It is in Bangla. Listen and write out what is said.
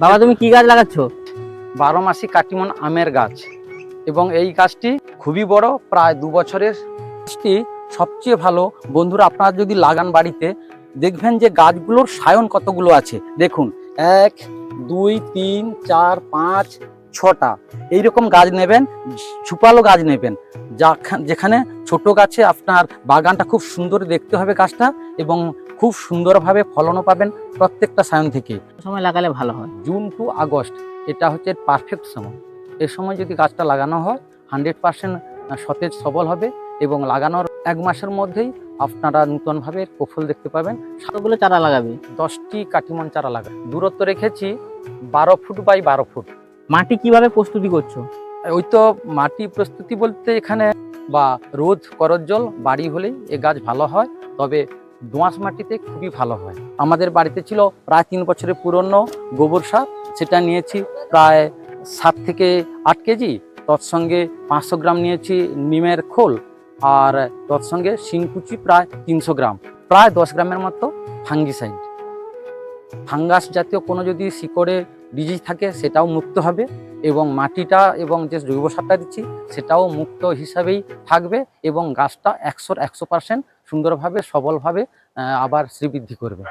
বাবা, তুমি কি গাছ লাগাচ্ছ? বারো মাসি কাটিমন আমের গাছ। এবং এই গাছটি খুবই বড়, প্রায় দু বছরের। গাছটি সবচেয়ে ভালো। বন্ধুরা, আপনারা যদি লাগান বাড়িতে, দেখবেন যে গাছগুলোর সায়ন কতগুলো আছে। দেখুন, এক, দুই, তিন, চার, পাঁচ, ছটা। এইরকম গাছ নেবেন ছুপালো গাছ নেবেন। যা- যেখানে ছোট গাছে আপনার বাগানটা খুব সুন্দর দেখতে হবে গাছটা। এবং খুব সুন্দরভাবে ফলনও পাবেন প্রত্যেকটা সায়ন থেকে। সময় লাগালে ভালো হয়। জুন টু আগস্ট এটা হচ্ছে পারফেক্ট সময়। এ সময় যদি গাছটা লাগানো হয় হান্ড্রেড পার্সেন্ট সতেজ সবল হবে এবং লাগানোর এক মাসের মধ্যেই আপনারা নূতনভাবে কফল দেখতে পাবেন। কতগুলো চারা লাগাবি? দশটি কাঠিমন চারা লাগা। দূরত্ব রেখেছি বারো ফুট বাই বারো ফুট। মাটি কীভাবে প্রস্তুতি করছ? ওই তো মাটি প্রস্তুতি বলতে এখানে বা রোদ করজ্জল বাড়ি হলেই এ গাছ ভালো হয়। তবে দোঁয়াশ মাটিতে খুবই ভালো হয়। আমাদের বাড়িতে ছিল প্রায় তিন বছরের পুরনো গোবর সার। সেটা নিয়েছি প্রায় সাত থেকে আট কেজি। তৎসঙ্গে পাঁচশো গ্রাম নিয়েছি নিমের খোল আর তৎসঙ্গে শিংকুচি প্রায় তিনশো গ্রাম। প্রায় দশ গ্রামের মতো ফাঙ্গিসাইড। ফাঙ্গাস জাতীয় কোনো যদি শিকড়ে ডিজিজ থাকে সেটাও মুক্ত হবে। এবং মাটিটা এবং যে জৈব সারটা দিচ্ছি, সেটাও মুক্ত হিসাবেই থাকবে এবং গাছটা একশোর একশো পার্সেন্ট সুন্দরভাবে, সবলভাবে আবার শ্রীবৃদ্ধি করবে।